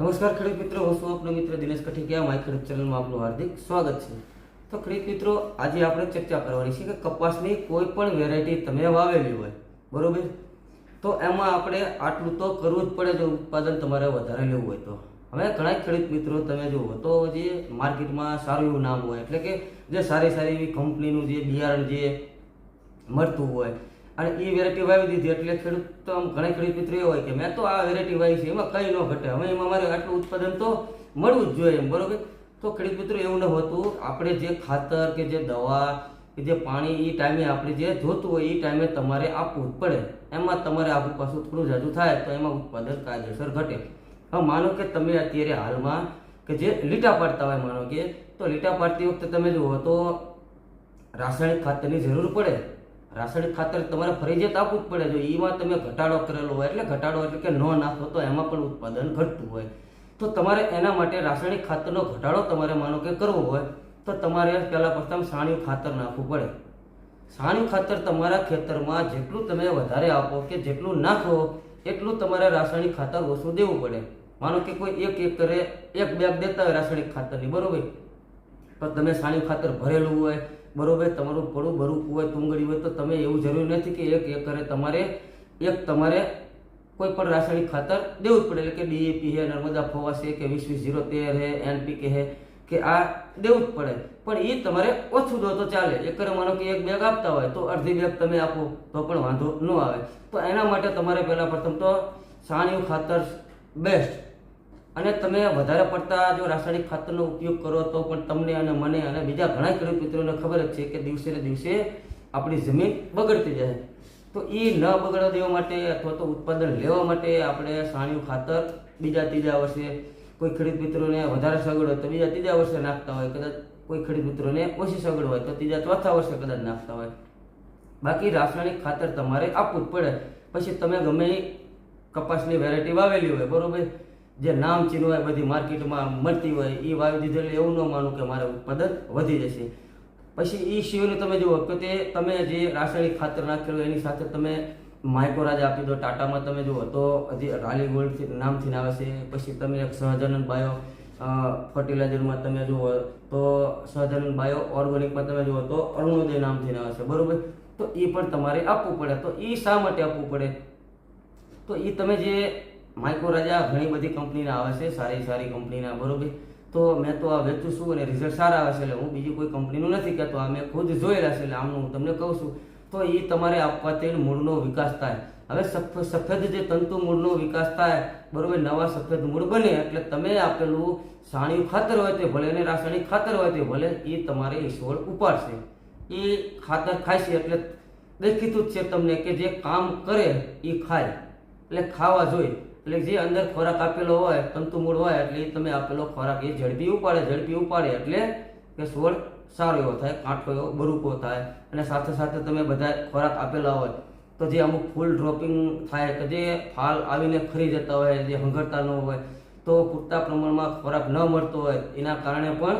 નમસ્કાર ખેડૂત મિત્રો, હું છું આપનો મિત્ર દિનેશ કઠિકિયા માય ખેડૂત ચેનલમાં આપનું હાર્દિક સ્વાગત છે. તો ખેડૂત મિત્રો, આજે આપણે ચર્ચા કરવાની છે કે કપાસની કોઈ પણ વેરાયટી તમે વાવેલી હોય, બરોબર? તો એમાં આપણે આટલું તો કરવું જ પડે જો ઉત્પાદન તમારે વધારે લેવું હોય તો. હવે ઘણા ખેડૂત મિત્રો તમે જુઓ તો જે માર્કેટમાં સારું એવું નામ હોય, એટલે કે જે સારી સારી એવી કંપનીનું જે બિયારણ જે મળતું હોય અને એ વેરાયટી વાવી દીધી એટલે ખેડૂત આમ ઘણા ખેડૂત મિત્રો એ હોય કે મેં તો આ વેરાયટી વાવી છે, એમાં કંઈ ન ઘટે. હવે એમાં મારે આટલું ઉત્પાદન તો મળવું જ જોઈએ એમ, બરોબર? તો ખેડૂત મિત્રો એવું ન હોતું, આપણે જે ખાતર કે જે દવા કે જે પાણી એ ટાઈમે આપણે જે જોતું હોય એ ટાઈમે તમારે આપવું જ પડે. એમાં તમારે આપણું પાછું થોડું જાજુ થાય તો એમાં ઉત્પાદન કાયદેસર ઘટે. હવે માનો કે તમે અત્યારે હાલમાં કે જે લીટા પાડતા હોય, માનો કે, તો લીટા પાડતી વખતે તમે જુઓ તો રાસાયણિક ખાતરની જરૂર પડે. રાસાયણિક ખાતર તમારે ફરજિયાત આપવું જ પડે જો એમાં તમે ઘટાડો કરેલો હોય, એટલે ઘટાડો એટલે કે ન નાખો તો એમાં પણ ઉત્પાદન ઘટતું હોય. તો તમારે એના માટે રાસાયણિક ખાતરનો ઘટાડો તમારે માનો કે કરવો હોય, તો તમારે પહેલાં પ્રથમ સાણિયું ખાતર નાખવું પડે. સાણિયું ખાતર તમારા ખેતરમાં જેટલું તમે વધારે આપો કે જેટલું નાખો, એટલું તમારે રાસાયણિક ખાતર ઓછું દેવું પડે. માનો કે કોઈ એક એકરે એક બેગ દેતા હોય રાસાયણિક ખાતરની, બરાબર? તો તમે સાણિયું ખાતર ભરેલું હોય બરોબર? તમારું પડું ભરું હોય તુંગળી હોય તો તમે એવું જરૂરી નથી કે એક એકરે તમારે, એક તમારે કોઈ પણ રાસાયણિક ખાતર દેવું જ પડે. એટલે કે ડીએપી છે નર્મદા ફોવા છે કે વીસ વીસ જીરો તેર હે એનપીકે છે કે આ દેવું જ પડે. પણ એ તમારે ઓછું દો તો ચાલે. એકરે માનો કે એક બેગ આપતા હોય તો અડધી બેગ તમે આપો, તો પણ વાંધો ન આવે. તો એના માટે તમારે પહેલાં પ્રથમ તો છાણિયું ખાતર બેસ્ટ અને તમે વધારે પડતા જો રાસાયણિક ખાતરનો ઉપયોગ કરો તો પણ તમને અને મને અને બીજા ઘણા ખેડૂત મિત્રોને ખબર જ છે કે દિવસે ને દિવસે આપણી જમીન બગડતી જાય. તો એ ન બગડવા દેવા માટે અથવા તો ઉત્પાદન લેવા માટે આપણે સાણિયું ખાતર બીજા ત્રીજા વર્ષે કોઈ ખેડૂત મિત્રોને વધારે સગવડ હોય તો બીજા ત્રીજા વર્ષે નાખતા હોય, કદાચ કોઈ ખેડૂત મિત્રોને ઓછી સગવડ હોય તો ત્રીજા, ચોથા વર્ષે કદાચ નાખતા હોય. બાકી રાસાયણિક ખાતર તમારે આપવું જ પડે. પછી તમે ગમે કપાસની વેરાયટી વાવેલી હોય, બરોબર? જે નામ ચીન હોય, બધી માર્કેટમાં મળતી હોય, એ વાવી દીધેલી એવું ન માનું કે મારે ઉત્પાદન વધી જશે. પછી એ સિવાયનું તમે જુઓ કે તે તમે જે રાસાયણિક ખાતર નાખેલું એની સાથે તમે માઇકોરાજ આપી દો, ટાટામાં તમે જુઓ તો જે રાલી ગોલ્ડ નામથી આવે છે પછી તમે એક સહજાનંદ બાયો ફર્ટિલાઇઝરમાં તમે જુઓ તો સહજાનંદ બાયો ઓર્ગેનિકમાં તમે જુઓ તો અરુણોદય નામથી આવે છે બરાબર? તો એ પણ તમારે આપવું પડે. તો એ શા માટે આપવું પડે? તો એ તમે જે માઇક્રોરાજા ઘણી બધી કંપનીના આવે છે, સારી સારી કંપનીના, બરોબર? તો મેં તો આ વેચું છું અને રિઝલ્ટ સારા આવે છે. એટલે હું બીજી કોઈ કંપનીનું નથી કહેતો. આ મેં ખુદ જોયેલા છે એટલે આમનું હું તમને કહું છું. તો એ તમારે આપવાથી મૂળનો વિકાસ થાય. હવે સફેદ જે તંતુ મૂળનો વિકાસ થાય, બરોબર, નવા સફેદ મૂળ બને, એટલે તમે આપેલું સાણિયું ખાતર હોય તે ભલે અને રાસાયણિક ખાતર હોય તે ભલે એ તમારે ઈશ્વર ઉપાડશે. એ ખાતર ખાશે એટલે દેખીતું જ છે તમને કે જે કામ કરે એ ખાય. એટલે ખાવા જોઈએ. એટલે જે અંદર ખોરાક આપેલો હોય, તંતુ મૂળ હોય, એટલે તમે આપેલો ખોરાક, એ ઝડપી ઉપાડે ઝડપી ઉપાડે એટલે કે છોડ સારો એવો થાય કાંઠો એવો, બરૂપો થાય. અને સાથે સાથે તમે બધા ખોરાક આપેલા હોય, તો જે અમુક ફૂલ ડ્રોપિંગ થાય, કે જે ફાલ આવીને ખરી જતા હોય, જે હંગરતા ન હોય, તો પૂરતા પ્રમાણમાં ખોરાક ન મળતો હોય, એના કારણે પણ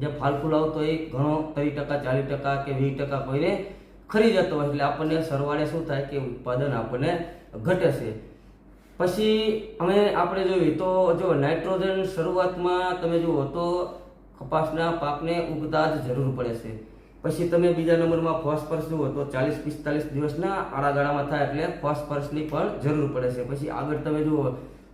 જે ફાલ ફૂલ આવતો એ ઘણો ત્રીસ ટકા, ચાલીસ ટકા કે વીસ ટકા કોઈને ખરી જતો હોય. એટલે આપણને સરવાળે શું થાય કે ઉત્પાદન આપણને ઘટે છે. પછી અમે આપણે જોઈએ તો જો નાઇટ્રોજન શરૂઆતમાં તમે જુઓ તો કપાસના પાકને ઉગતા જ જરૂર પડે છે. પછી તમે બીજા નંબરમાં ફોસ્ફરસ જુઓ તો ચાલીસ પિસ્તાલીસ દિવસના આડાગાળામાં થાય એટલે ફોસ્ફરસની પણ જરૂર પડે છે. પછી આગળ તમે જુઓ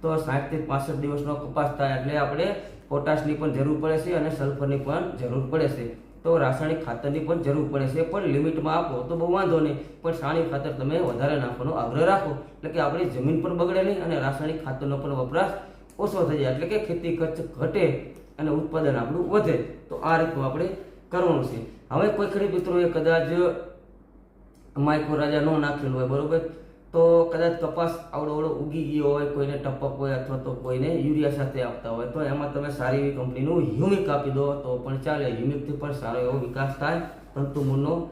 તો સાઠથી પાસઠ દિવસનો કપાસ થાય એટલે આપણે પોટાશની પણ જરૂર પડે છે અને સલ્ફરની પણ જરૂર પડે છે. તો રાસાયણિક ખાતરની પણ જરૂર પડે છે, પણ લિમિટમાં આપો તો બહુ વાંધો નહીં. પણ સાણી ખાતર તમે વધારે નાખવાનો આગ્રહ રાખો. એટલે કે આપણી જમીન પણ બગડે નહીં અને રાસાયણિક ખાતરનો પણ વપરાશ ઓછો થઈ જાય. એટલે કે ખેતી ખર્ચ ઘટે અને ઉત્પાદન આપણું વધે. તો આ રીતનું આપણે કરવાનું છે. હવે કોઈ ખેડૂત મિત્રોએ કદાચ માઇક્રો રાજા ન નાખેલું હોય, બરોબર? તો કદાચ કપાસ આવડો ઉગી ગયો હોય, કોઈને ટપક હોય અથવા તો કોઈને યુરિયા સાથે આપતા હોય, તો એમાં તમે સારી એવી કંપનીનું હ્યુમિક આપી દો, તો પણ ચાલે. હ્યુમિકથી પણ સારો એવો વિકાસ થાય. તંતુમૂળનો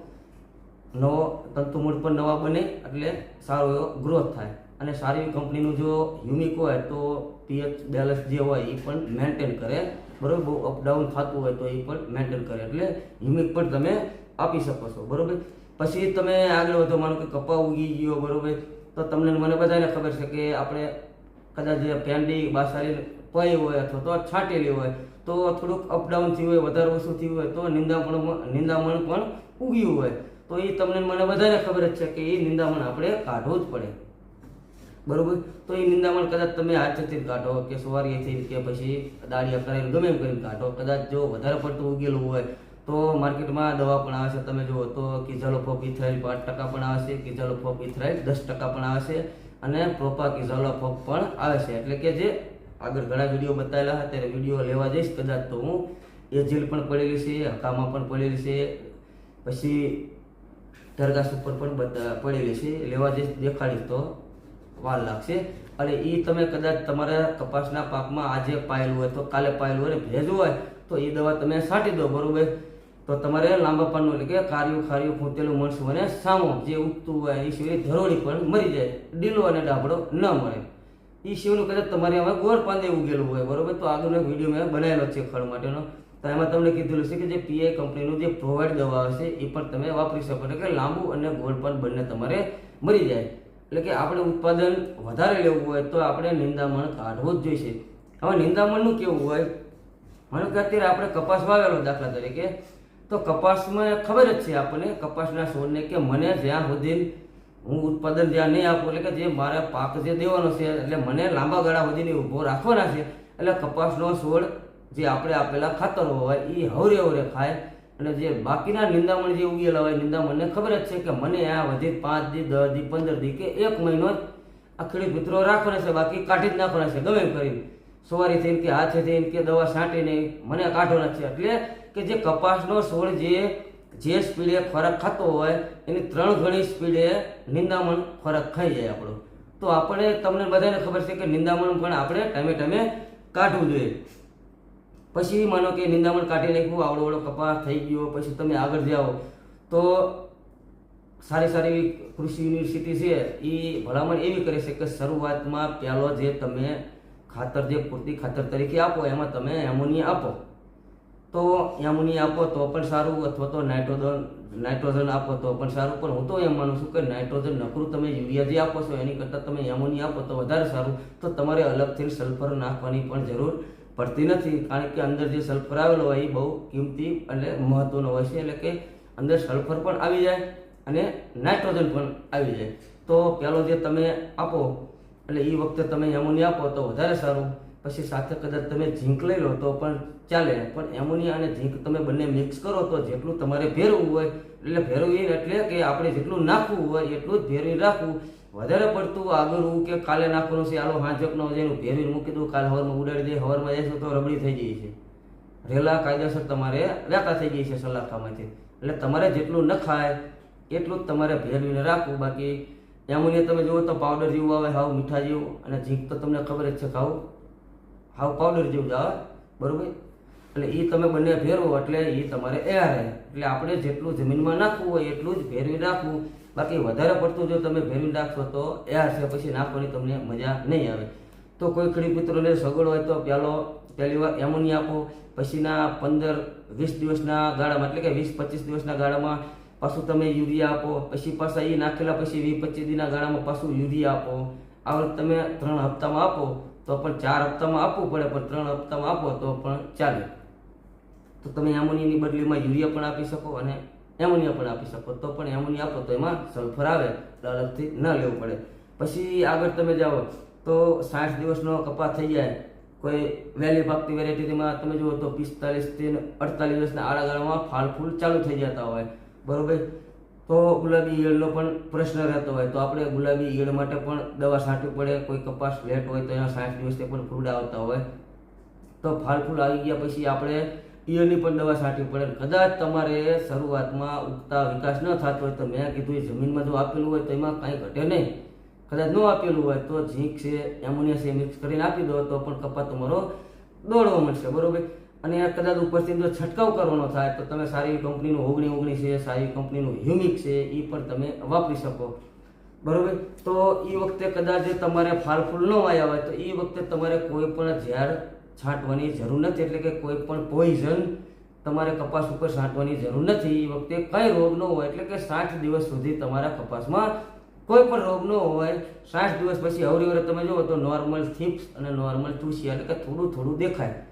નવો, તંતુમૂળ પણ નવા બને, એટલે સારો એવો ગ્રોથ થાય. અને સારી એવી કંપનીનું જો હ્યુમિક હોય, તો પીએચ બેલેન્સ જે હોય એ પણ મેન્ટેન કરે. બરાબર? બહુ અપડાઉન થતું હોય, તો એ પણ મેન્ટેન કરે. એટલે હ્યુમિક પણ તમે આપી શકો છો. બરોબર? પછી તમે આગળ વધો, માનો કે કપા ઉગી ગયો, બરોબર? તો તમને મને બધાને ખબર છે કે આપણે કદાચ ભેંડી, બાસારી પઈ હોય અથવા તો છાંટેલી હોય, તો થોડુંક અપડાઉન થયું હોય, વધારે ઓછું થયું હોય, તો નિંદામણ નિંદામણ પણ ઉગ્યું હોય. તો એ તમને મને વધારે ખબર જ છે કે એ નિંદામણ આપણે કાઢવું જ પડે. બરોબર? તો એ નિંદામણ કદાચ તમે હાથથી કાઢો કે સવારીથી કે પછી દાળિયા કરીને ગમે એમ કરીને કાઢો. કદાચ જો વધારે પડતું ઉગેલું હોય તો માર્કેટમાં દવા પણ આવે છે. તમે જુઓ તો કિઝાલોફોપ ઇથરાઇલ પાંચ ટકા પણ આવે છે કિઝાલોફોપ ઇથરાઇલ દસ ટકા પણ આવે છે અને પ્રોપા કિઝાલોફોપ પણ આવે છે. એટલે કે જે આગળ ઘણા વીડિયો બતાવેલા હતા, ત્યારે વીડિયો લેવા જઈશ કદાચ તો હું. એજિલ પણ પડેલી છે, હકામાં પણ પડેલી છે, પછી ધરગાસ ઉપર પણ પડેલી છે. લેવા જઈશ, દેખાડીશ તો વાર લાગશે. અને એ તમે કદાચ તમારા કપાસના પાકમાં આજે પાયેલું હોય, તો કાલે પાયેલું હોય ભેજ હોય, તો એ દવા તમે છાંટી દો, બરોબર? તો તમારે લાંબા પાનનું એટલે કે કાર્યું ખાર્યું, ખૂંટેલું મળશું અને સામો જે ઉગતું હોય એ સિવાય ધરોળી પણ મરી જાય. ડીલો અને ડાબડો ન મળે. એ શિવનું કદાચ તમારે હવે ગોળ પાંદે ઉગેલું હોય, બરોબર? તો આગળનો એક વીડિયો મેં બનાવેલો છે ખળ માટેનો. તો એમાં તમને કીધેલું છે કે જે પીઆઈ કંપનીનું જે પ્રોવાઈડ દવા હશે, એ પણ તમે વાપરી શકો. એટલે કે લાંબુ અને ગોળ પણ બંને તમારે મરી જાય. એટલે કે આપણે ઉત્પાદન વધારે લેવું હોય તો આપણે નિંદામણ કાઢવું જ જોઈશે. હવે નિંદામણનું કેવું હોય? મને કે અત્યારે આપણે કપાસ વાવેલો દાખલા તરીકે. તો કપાસમાં ખબર જ છે આપણને, કપાસના છોડને કે મને જ્યાં સુધી હું ઉત્પાદન જ્યાં નહીં આપું, એટલે કે જે મારે પાક જે દેવાનો છે, એટલે મને લાંબા ગાળા સુધીની ઊભો રાખવાના છે, એટલે કપાસનો છોડ જે આપણે આપેલા ખાતરો હોય એ હવરે હવરે ખાય. અને જે બાકીના નિંદામણ જે ઉગેલા હોય, નિંદામણને ખબર જ છે કે મને આ વધી પાંચ દી, દસ દી, પંદર દી કે એક મહિનો જ આ મિત્રો રાખવાના છે, બાકી કાઢી જ નાખવાના છે, ગમે કરીને. સવારી થઈને કે હાથે થઈને કે દવા છાંટીને મને કાઢવાના છે એટલે કે જે કપાસનો છોડ જે જે સ્પીડે ખોરાક ખાતો હોય, એની ત્રણ ગણી સ્પીડે નિંદામણ ખોરાક ખાઈ જાય આપણો. તો આપણે, તમને બધાને ખબર છે કે નિંદામણ પણ આપણે ટાઈમે ટાઈમે કાઢવું જોઈએ. પછી માનો કે નિંદામણ કાઢી નાખ્યું, આવડો આવડો કપાસ થઈ ગયો, પછી તમે આગળ જાઓ, તો સારી સારી કૃષિ યુનિવર્સિટી છે એ ભલામણ એવી કરે છે કે શરૂઆતમાં પહેલો જે તમે ખાતર જે પૂરતી ખાતર તરીકે આપો, એમાં તમે એમોનિયા આપો. તો એમોનિયા આપો તો પણ સારું, અથવા તો નાઇટ્રોજન નાઇટ્રોજન આપો તો પણ સારું. પણ હું તો એમ માનું છું કે નાઇટ્રોજન નકરું તમે યુરિયા જે આપો છો, એની કરતાં તમે એમોનિયા આપો તો વધારે સારું. તો તમારે અલગથી સલ્ફર નાખવાની પણ જરૂર પડતી નથી. કારણ કે અંદર જે સલ્ફર આવેલો હોય એ બહુ કિંમતી એટલે મહત્ત્વનો હોય છે. એટલે કે અંદર સલ્ફર પણ આવી જાય અને નાઇટ્રોજન પણ આવી જાય. તો પહેલો જે તમે આપો એટલે એ વખતે તમે એમોનિયા આપો તો વધારે સારું. પછી સાથે કદાચ તમે ઝીંક લઈ લો તો પણ ચાલે. પણ એમોનિયા અને ઝીંક તમે બંને મિક્સ કરો તો જેટલું તમારે ભેરવું હોય, એટલે ભેરવીને એટલે કે આપણે જેટલું નાખવું હોય એટલું જ ભેરવી રાખવું. વધારે પડતું આગળવું કે કાલે નાખવાનું છે આલો હોય જેનું ભેરવી મૂકી દઉં, કાલે હવારમાં ઉડાડી દે હવારમાં જઈશું તો રબડી થઈ જાય છે. રેલા કાયદેસર તમારે વ્યાતા થઈ ગઈ છે સલાખામાંથી. એટલે તમારે જેટલું ન ખાય એટલું જ તમારે ભેરવીને રાખવું. બાકી એમોનિયા તમે જુઓ તો પાવડર જેવું આવે, હાવ મીઠા જેવું, અને ઝીંક તો તમને ખબર જ છે ખાવ હાવ પાવડર જેવું જ આવે, બરાબર? એટલે એ તમે બંને ભેરવો એટલે એ તમારે એ રહે. એટલે આપણે જેટલું જમીનમાં નાખવું હોય, એટલું જ ભેરવી નાખવું. બાકી વધારે પડતું જો તમે ભેરવી નાખશો તો એ છે પછી નાખવાની તમને મજા નહીં આવે. તો કોઈ ખેડૂત મિત્રોને સગવડ હોય તો પહેલો પહેલી વાર એમોનિયા આપો. પછીના પંદર વીસ દિવસના ગાળામાં, એટલે કે વીસ પચીસ દિવસના ગાળામાં પાછું તમે યુરિયા આપો, પછી પાછા એ નાખેલા પછી વીસ પચીસ દિનના ગાળામાં પાછું યુરિયા આપો. આવડત તમે ત્રણ હપ્તામાં આપો, તો પણ ચાર હપ્તામાં આપવું પડે, પણ ત્રણ હપ્તામાં આપો તો પણ ચાલે. તો તમે એમોનિયાની બદલીમાં યુરિયા પણ આપી શકો અને એમોનિયા પણ આપી શકો. તો પણ એમોનિયા આપો તો એમાં સલ્ફર આવે તો અલગથી ન લેવું પડે. પછી આગળ તમે જાઓ, તો સાઠ દિવસનો કપાસ થઈ જાય. કોઈ વહેલી પાકતી વેરાયટીમાં તમે જુઓ તો પિસ્તાલીસથી અડતાલીસ દિવસના આડાગાળામાં ફાલ ફૂલ ચાલુ થઈ જતા હોય. બરોબર? તો ગુલાબી ઈયળનો પણ પ્રશ્ન રહેતો હોય. તો આપણે ગુલાબી ઈયળ માટે પણ દવા છાંટવી પડે. કોઈ કપાસ લેટ હોય તો એના સાઠ દિવસે પણ ફૂડ આવતા હોય. તો ફાલ ફૂલ આવી ગયા પછી આપણે ઈયળની પણ દવા છાંટવી પડે. કદાચ તમારે શરૂઆતમાં ઉગતા વિકાસ ન થતો હોય તો મેં કીધું એ જમીનમાં જો આપેલું હોય તો એમાં કાંઈ ઘટે નહીં. કદાચ ન આપેલું હોય તો ઝીંક છે, એમોનિયા છે મિક્સ કરીને આપી દો તો પણ કપાસ તમારો દોડવા મળશે. બરોબર? અને કદાચ ઉપરથી જો છંટકાવ કરવાનો થાય, તો તમે સારી કંપનીનું ઓગણી ઓગણી છે, સારી કંપનીનું હ્યુમિક છે એ પણ તમે વાપરી શકો. બરોબર? તો એ વખતે કદાચ તમારે ફાલ ફૂલ ન આવ્યા હોય, તો એ વખતે તમારે કોઈ પણ ઝેર છાંટવાની જરૂર નથી. એટલે કે કોઈ પણ પોઈઝન તમારે કપાસ ઉપર છાંટવાની જરૂર નથી. એ વખતે કંઈ રોગ ન હોય, એટલે કે સાઠ દિવસ સુધી તમારા કપાસમાં કોઈ પણ રોગ ન હોય. સાઠ દિવસ પછી અવરી વરે તમે જુઓ તો નોર્મલ થીપ્સ અને નોર્મલ ચૂસિયા એટલે કે થોડું થોડું દેખાય.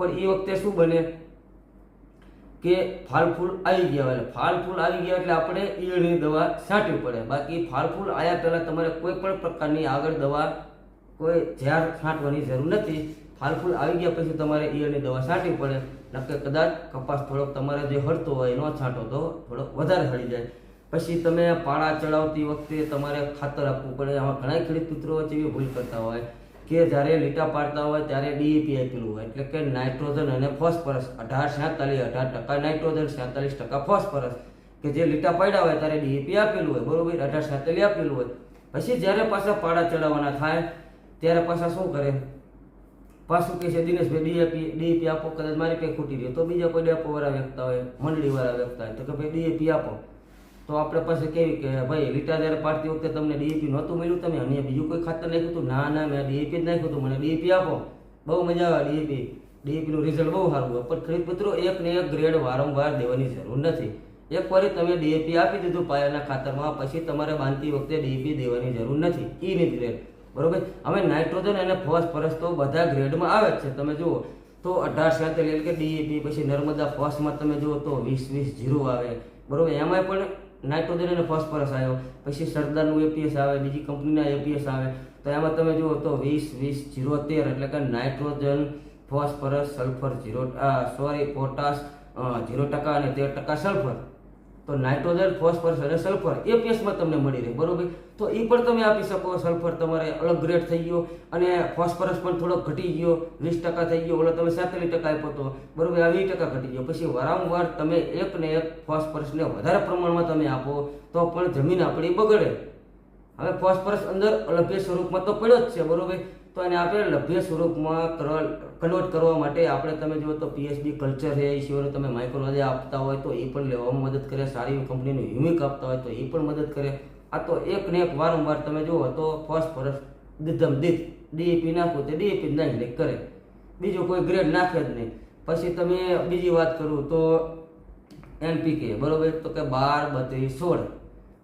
પણ એ વખતે શું બને? કે ફાલ ફૂલ આવી ગયા હોય. એટલે ફાલ ફૂલ આવી ગયા એટલે આપણે ઈયળની દવા છાંટવી પડે. બાકી ફાળફૂલ આવ્યા પહેલાં તમારે કોઈ પણ પ્રકારની આગળ દવા કોઈ ઝેર છાંટવાની જરૂર નથી. ફાલ ફૂલ આવી ગયા પછી તમારે ઈયળની દવા છાંટવી પડે. નક્કે કદાચ કપાસ થોડોક તમારે જે હળતો હોય ન છાંટો તો થોડોક વધારે હળી જાય. પછી તમે પાળા ચડાવતી વખતે તમારે ખાતર આપવું પડે. આમાં ઘણા ખેડૂત મિત્રો જેવી ભૂલ કરતા હોય. કે જ્યારે લીટા પાડતા હોય ત્યારે ડીઈપી આપેલું હોય. એટલે કે નાઇટ્રોજન અને ફોસ્ફરસ અઢાર સાતાલીસ અઢાર ટકા નાઇટ્રોજન સાતાલીસ ટકા ફોસ્ફરસ. કે જે લીટા પાડ્યા હોય ત્યારે ડીઈપી આપેલું હોય, બરોબર? અઢાર સાતાલીસ આપેલું હોય. પછી જ્યારે પાછા પાડા ચડાવવાના થાય, ત્યારે પાછા શું કરે? પાછું કે છે, દિનેશભાઈ ડીએપી ડીએપી આપો. કદાચ મારી કંઈ ખૂટી રહ્યો તો બીજા કોઈ ડેપો વાળા વ્યક્તા હોય મંડળી વાળા વ્યક્તા હોય, તો કે, ભાઈ ડીએપી આપો. તો આપણે પાસે કેવી કે ભાઈ લીટા જ્યારે પાડતી વખતે તમને ડીએપી નહોતું મળ્યું, તમે અને બીજું કોઈ ખાતર નાખ્યું હતું? ના ના, મેં ડીએપી જ નાખ્યું હતું. મને ડીએપી આપો. બહુ મજા આવે ડીએપી ડીએપીનું રિઝલ્ટ બહુ સારું હોય. પણ ખરીદ મિત્રો એક ને એક ગ્રેડ વારંવાર દેવાની જરૂર નથી. એક વાર તમે ડીએપી આપી દીધું પાયાના ખાતરમાં, પછી તમારે બાંધતી વખતે ડીએપી દેવાની જરૂર નથી. ઈની ગ્રેડ બરોબર? હવે નાઇટ્રોજન અને ફોસ્ફરસ તો બધા ગ્રેડમાં આવે જ છે. તમે જુઓ, તો અઢાર સાથે એટલે કે ડીએપી પછી નર્મદા ફર્સ્ટમાં તમે જુઓ તો વીસ વીસ જીરો આવે. બરોબર? એમાંય પણ નાઇટ્રોજન અને ફોસ્ફરસ આવ્યો પછી સરદારનું એપીએસ આવે, બીજી કંપનીના એપીએસ આવે. તો એમાં તમે જુઓ તો વીસ વીસ જીરો તેર, એટલે કે nitrogen, phosphorus, sulphur zero sorry, potash zero ટકા અને તેર ટકા સલ્ફર. તો નાઇટ્રોજન, ફોસ્ફરસ અને સલ્ફર પેસ્ટમાં તમને મળી રહે, બરોબર? તો એ પણ તમે આપી શકો. સલ્ફર તમારે અલગ ગ્રેડ થઈ ગયો અને ફોસ્ફરસ પણ થોડો ઘટી ગયો, વીસ ટકા થઈ ગયો, ઓલો તમે સાતેલી ટકા આપ્યો તો, બરોબર? આ વીસ ટકા ઘટી ગયો. પછી વારંવાર તમે એક ને એક ફોસ્ફરસને વધારે પ્રમાણમાં તમે આપો, તો પણ જમીન આપણી બગડે. હવે ફોસ્ફરસ અંદર લભ્ય સ્વરૂપમાં તો પડ્યો જ છે, બરોબર? તો એને આપણે લભ્ય સ્વરૂપમાં કન્વર્ટ કરવા માટે આપણે તમે જુઓ તો પીએચડી કલ્ચર છે, એ સિવાય તમે માઇક્રોલોજી આપતા હોય તો એ પણ લેવામાં મદદ કરે, સારી કંપનીનું હ્યુમિક આપતા હોય તો એ પણ મદદ કરે. આ તો એક ને એક વારંવાર તમે જુઓ તો ફોસ્ફરસ દીધમ દીધ ડીએપી નાખો તે ડીએપી નાખી કરે. બીજું કોઈ ગ્રેડ નાખે જ નહીં. પછી તમે બીજી વાત કરું તો એનપીકે બરાબર? તો કે બાર, બત્રીસ, સોળ.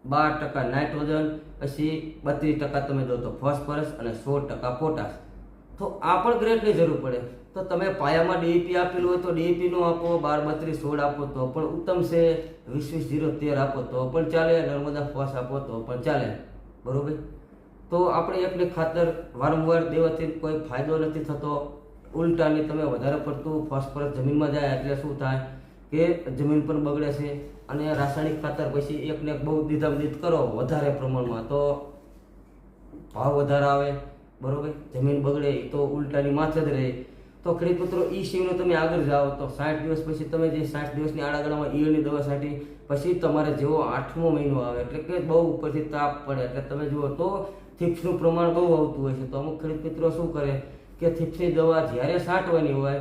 બાર ટકા નાઇટ્રોજન, પછી બત્રીસ ટકા તમે જો તો ફોસ્ફરસ અને સોળ ટકા પોટાશ. તો આ પણ ગ્રેડની જરૂર પડે. તો તમે પાયામાં ડીઈપી આપેલું હોય તો ડીઈપી આપો, બાર બત્રીસ સોળ આપો તો પણ ઉત્તમ છે. વીસ વીસ જીરો તેર આપો તો પણ ચાલે, નર્મદા ફોસ આપો તો પણ ચાલે. બરોબર? તો આપણે એકને ખાતર વારંવાર દેવાથી કોઈ ફાયદો નથી થતો. ઉલટાની તમે વધારે પડતું ફોસ્ફરસ જમીનમાં જાય એટલે શું થાય? કે જમીન પણ બગડે છે. અને રાસાયણિક ખાતર પછી એકને એક બહુ દીધામદીધ કરો, વધારે પ્રમાણમાં. તો ભાવ વધારે આવે, બરોબર? જમીન બગડે એ તો ઉલટાની માથે જ રહે. તો ખેડૂત મિત્રો, ઈ સિંહનો તમે આગળ જાઓ તો સાઠ દિવસ પછી તમે જે સાઠ દિવસની આડાગાળામાં ઈયળની દવા છાંટી પછી તમારે જેવો આઠમો મહિનો આવે, એટલે કે બહુ ઉપરથી તાપ પડે. એટલે તમે જુઓ તો થીપ્સનું પ્રમાણ બહુ આવતું હોય છે. તો અમુક ખેડૂત મિત્રો શું કરે કે થીપ્સની દવા જ્યારે છાંટવાની હોય,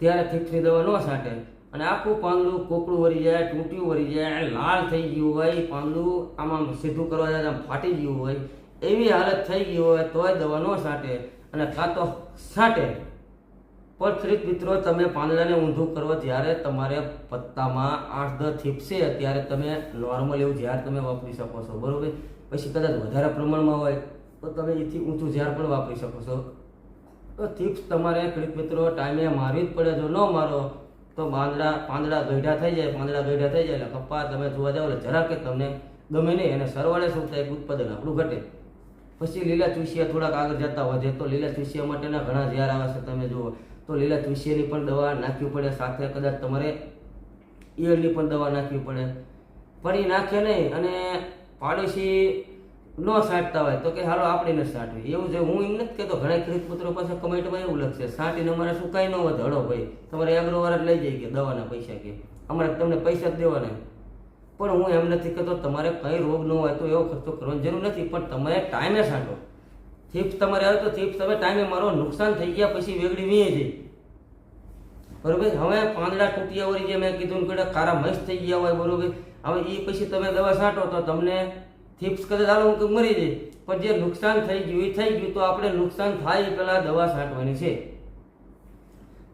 ત્યારે થીપ્સની દવા ન છાંટે અને આખું પાંદડું કોકડું વળી જાય તૂટ્યું વળી જાય, લાલ થઈ ગયું હોય, પાંદડું આમ સીધું કરવા જાય ફાટી ગયું હોય, એવી હાલત થઈ ગઈ હોય, તોય દવા ન સાટે અને કાં તો સાટે પણ ખેડૂત મિત્રો, તમે પાંદડાને ઊંધું કરો જ્યારે તમારે પત્તામાં આઠ દસ થીપશે ત્યારે તમે નોર્મલ એવું ઝેર તમે વાપરી શકો છો, બરાબર? પછી કદાચ વધારે પ્રમાણમાં હોય, તો તમે એથી ઊંચું ઝેર પણ વાપરી શકો છો. તો થીપ્સ તમારે ખેડૂત મિત્રો, ટાઈમે મારવી જ પડે, જો ન મારો તો પાંદડા પાંદડા ગઢા થઈ જાય, પાંદડા ગઢા થઈ જાય એટલે કપા તમે જોવા જાવ એટલે જરાક તમને ગમે નહીં અને સરવાળે શું થાય ઉત્પાદન આપણું ઘટે. પછી લીલા ચૂસિયા થોડાક આગળ જતા વધે તો લીલા ચૂસિયા માટેના ઘણા ઝેર આવે છે તમે જુઓ. તો લીલા ચૂસિયાની પણ દવા નાખવી પડે, સાથે કદાચ તમારે ઈયળની પણ દવા નાખવી પડે. પણ એ નાખે નહીં અને પાડોશી ન સાંટતા હોય તો કે હાલો આપણે ન સાંટવી. એવું છે, હું એમ નથી કહેતો, ઘણા ખેડૂત પુત્રો પાસે કમેન્ટમાં એવું લખશે, સાંટીને અમારે શું કાંઈ ન વધે. હળો ભાઈ, તમારે એગ્રોવાળા જ લઈ જઈ ગયા દવાના પૈસા કે, અમારે તમને પૈસા જ દેવાના. પણ હું એમ નથી કહેતો, તમારે કંઈ રોગ ન હોય તો એવો ખર્ચો કરવાની જરૂર નથી, પણ તમે ટાઈમે છાંટો થીપ્સ તમારે આવે તો થીપ્સ તમે ટાઈમે મારો, નુકસાન થઈ ગયા પછી વેગળી વીએ જઈ બરોબર? હવે પાંદડા તૂટ્યા હોય જે મેં કીધું કે કારા મસ્ત થઈ ગયા હોય, બરોબર? હવે એ પછી તમે દવા છાંટો તો તમને થીપ્સ કદાચ હું મરી જાય, પણ જે નુકસાન થઈ ગયું, એ થઈ ગયું તો આપણે નુકસાન થાય એ પહેલાં દવા છાંટવાની છે.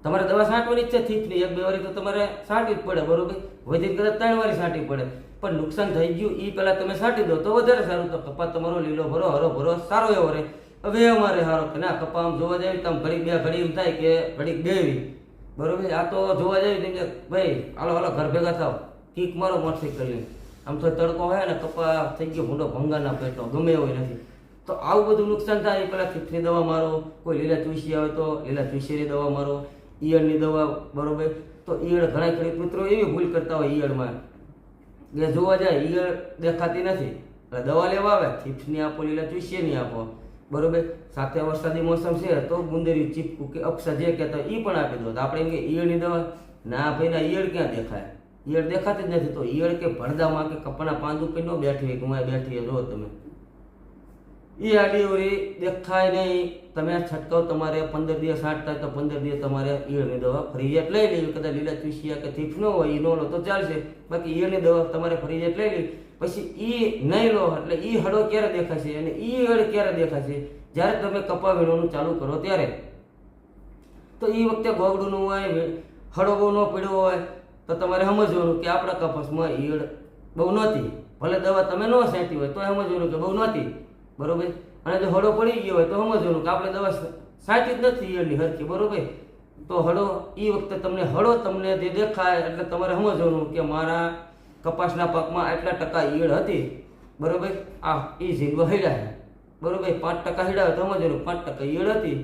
તમારે દવા છાંટવાની જ છે થીપની એક બે વારી તો તમારે છાંટવી જ પડે, બરોબર? વધી કદાચ ત્રણ વારી છાંટવી પડે. પણ નુકસાન થઈ ગયું એ પહેલાં તમે છાંટી દો તો વધારે સારું, તો કપા તમારો લીલો ભરો, હરો ભરો, સારો એવો રહે. હવે અમારે સારો કે ના કપા આમ જોવા જાય તો ઘડીક બે ઘડી એમ થાય કે ઘડીક બેવી બરોબર? આ તો જોવા જાય કે, ભાઈ, હાલો હાલો, ઘર ભેગા થાવ કીક મારો મોટરસાઇકલ લઈને. આમ તો તડકો હોય ને કપા થઈ ગયો ભૂંડો ભંગારના પેટો ગમે હોય નથી. તો આવું બધું નુકસાન થાય એ પહેલાં ખીફની દવા મારો, કોઈ લીલા તુલસી આવે તો લીલા તુલસીની દવા મારો, ઈયળની દવા બરોબર. તો ઈયળ ઘણા ખેડૂત મિત્રો એવી ભૂલ કરતા હોય ઈયળમાં. કે જોવા જાય ઈયળ દેખાતી નથી. એટલે દવા લેવા આવે ચિપ્સની આપો, લીલા તુલસીની આપો. બરોબર? સાથે વરસાદી મોસમ છે તો ગુંદરી ચીપકું કે અપસા જે કહેતા એ પણ આપી દો. તો આપણે એમ કે ઈયળની દવા, ના ભાઈ, ના ઈયળ ક્યાં દેખાય? ઈયળ દેખાતી જ નથી તો ઈયળ કે ભરદામાં કે કપડા પાંદ ઉપર ન બેઠી હોય કે હું બેઠી જો તમે. એ આડીઓરી દેખાય નહીં. તમે છંટકાવ તમારે પંદર દિવસ છાંટતા તો પંદર દિવસ તમારે ઈયળની દવા ફરજિયાત લઈ લેવી. કદાચ લીલા ચૂસિયા કે થીફ ન હોય એ ન લો તો ચાલશે. બાકી ઈયળની દવા તમારે ફરજિયાત લઈ લેવી. પછી ઈ નહીં લો એટલે ઈ હળો ક્યારે દેખાશે અને ઈ ઈયળ ક્યારે દેખાશે? જ્યારે તમે કપા વીણવાનું ચાલુ કરો ત્યારે. તો એ વખતે ગોગડુંનું હોય હળવો ન પડ્યો હોય તો તમારે સમજવાનું કે આપણા કપાસમાં ઈયળ બહુ નહોતી. ભલે દવા તમે ન છાંટી હોય તો સમજવાનું કે બહુ નહોતી. બરોબર? અને જો હળો પડી ગયો હોય તો સમજવાનું કે આપણે દવા સાચી જ નથી ઈયળની હરખી, બરોબર? તો હળો એ વખતે તમને હળો તમને જે દેખાય એટલે તમારે સમજવાનું કે મારા કપાસના પાકમાં આટલા ટકા ઈયળ હતી. બરોબર? આ એ ઝીંગો હેડા બરોબર? પાંચ ટકા હેડા તો સમજવાનું પાંચ ટકા ઈયળ હતી.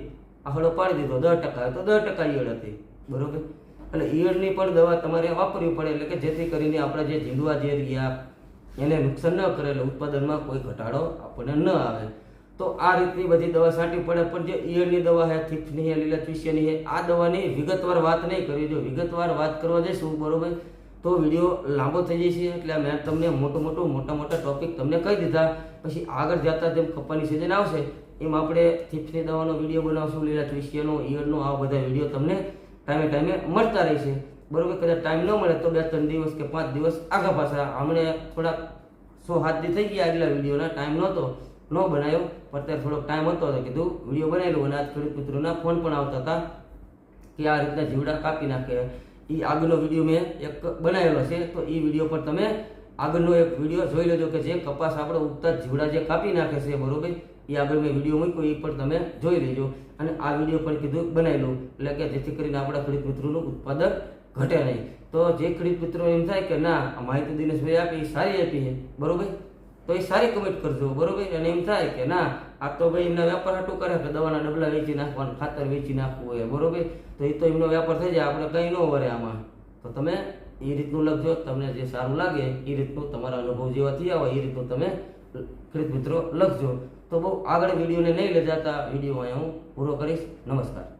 આ હળો પાડી દીધો, દસ ટકા, તો દસ ટકા ઈયળ હતી. બરોબર? એટલે ઈયળની પણ દવા તમારે વાપરવી પડે, એટલે કે જેથી કરીને આપણા જે ઝીંડવા જે રહ્યા એને નુકસાન ન કરે, એટલે ઉત્પાદનમાં કોઈ ઘટાડો આપણને ન આવે. તો આ રીતની બધી દવા છાંટવી પડે, પણ જે ઈયળની દવા છે થીફની છે લીલા છે આ દવાની વિગતવાર વાત નહીં કરવી. જો વિગતવાર વાત કરવા જઈશું, બરોબર, તો વીડિયો લાંબો થઈ જશે, એટલે મેં તમને મોટું મોટું, મોટા મોટા ટોપિક તમને કહી દીધા. પછી આગળ જતા જેમ કપ્પાની સિઝન આવશે, એમ આપણે થીફની દવાનો વીડિયો બનાવશું લીલા તુલસીનો ઈયળનો, આ બધા વીડિયો તમને ટાઈમે ટાઈમે મળતા રહેશે બરોબર, કદાચ ટાઈમ ન મળે તો બે ત્રણ દિવસ કે પાંચ દિવસ આગળ પાછા હમણે થોડાક સો હાથ દી થઈ ગયા આગલા વિડીયોના, ટાઈમ નહોતો, ન બનાવ્યો પણ અત્યારે થોડોક ટાઈમ હતો તો કીધું, વીડિયો બનાવેલો અને આજ ખેડૂત મિત્રોના ફોન પણ આવતા હતા કે આ રીતના જીવડા કાપી નાખે. એ આગળનો વીડિયો મેં એક બનાવેલો છે. તો એ વીડિયો પર તમે આગળનો એક વીડિયો જોઈ લેજો કે જે કપાસ આપણે ઉગતા જીવડા જે કાપી નાખે છે, બરોબર? એ આગળ મેં વીડિયો મૂક્યો, એ પણ તમે જોઈ લેજો. અને આ વીડિયો પણ કીધું બનાવી લો એટલે કે જેથી કરીને આપણા ખેડૂત મિત્રોનું ઉત્પાદન ઘટે નહીં. તો જે ખેડૂત મિત્રો એમ થાય કે ના, આ માહિતી દિનેશભાઈ આપી, એ સારી આપી બરોબર? તો એ સારી કમેન્ટ કરજો, બરોબર? અને એમ થાય કે ના, આ તો ભાઈ એમના વેપાર હાટું કરે કે દવાના ડબલા વેચી નાખવાનું, ખાતર વેચી નાખવું હોય, બરોબર? તો એ તો એમનો વેપાર થઈ જાય, આપણે કંઈ ન વરે આમાં. તો તમે એ રીતનું લખજો, તમને જે સારું લાગે, એ રીતનું તમારા અનુભવ જેવા થયા હોય, એ રીતનું તમે ખેડૂત મિત્રો લખજો. તો બહુ આગળ વિડીયોને લઈ લેજાતા વીડિયો અહીંયા હું પૂરો કરીશ. નમસ્કાર.